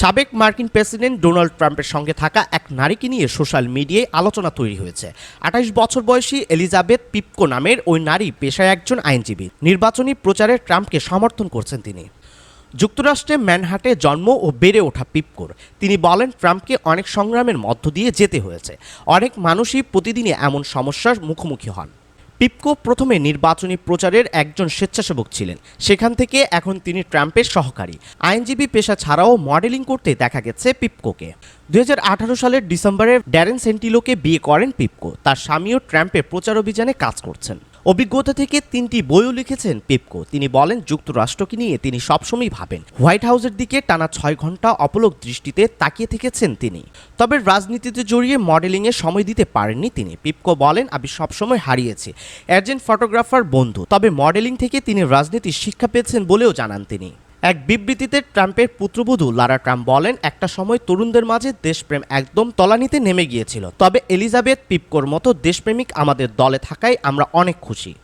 সাবেক মার্কিন president Donald ট্রাম্পের সঙ্গে থাকা এক নারীকে নিয়ে সোশ্যাল মিডিয়ায় আলোচনা তৈরি হয়েছে। আঠাইশ বছর বয়সী এলিজাবেথ পিপকো নামের ওই নারী পেশায় একজন আইনজীবী। নির্বাচনী প্রচারে ট্রাম্পকে সমর্থন করছেন তিনি। যুক্তরাষ্ট্রে ম্যানহাটে জন্ম ও বেড়ে ওঠা পিপকোর। তিনি বলেন, ট্রাম্পকে অনেক সংগ্রামের মধ্য দিয়ে যেতে হয়েছে। অনেক মানুষই প্রতিদিনই এমন সমস্যার মুখোমুখি হন। পিপকো প্রথমে নির্বাচনী প্রচারের একজন স্বেচ্ছাসেবক ছিলেন। সেখান থেকে এখন তিনি ট্রাম্পের সহকারী। আইনজীবী পেশা ছাড়াও মডেলিং করতে দেখা গেছে পিপকোকে। দুই সালের ডিসেম্বরে ড্যারেন সেন্টিলোকে বিয়ে করেন পিপকো। তার স্বামীও ট্রাম্পের প্রচার অভিযানে কাজ করছেন। অভিজ্ঞতা থেকে তিনটি বইও লিখেছেন পিপকো। তিনি বলেন, যুক্তরাষ্ট্রকে নিয়ে তিনি সবসময় ভাবেন। হোয়াইট হাউসের দিকে টানা ছয় ঘণ্টা অপলক দৃষ্টিতে তাকিয়ে থেকেছেন তিনি। তবে রাজনীতিতে জড়িয়ে মডেলিংয়ে সময় দিতে পারেননি তিনি। পিপকো বলেন, আমি সবসময় হারিয়েছি। একজন ফটোগ্রাফার বন্ধু। তবে মডেলিং থেকে তিনি রাজনীতির শিক্ষা পেয়েছেন বলেও জানান তিনি। এক বিবৃতিতে ট্রাম্পের পুত্রবধূ লারা ট্রাম্প বলেন, একটা সময় তরুণদের মাঝে দেশপ্রেম একদম তলানিতে নেমে গিয়েছিল। তবে এলিজাবেথ পিপকোর মতো দেশপ্রেমিক আমাদের দলে থাকায় আমরা অনেক খুশি।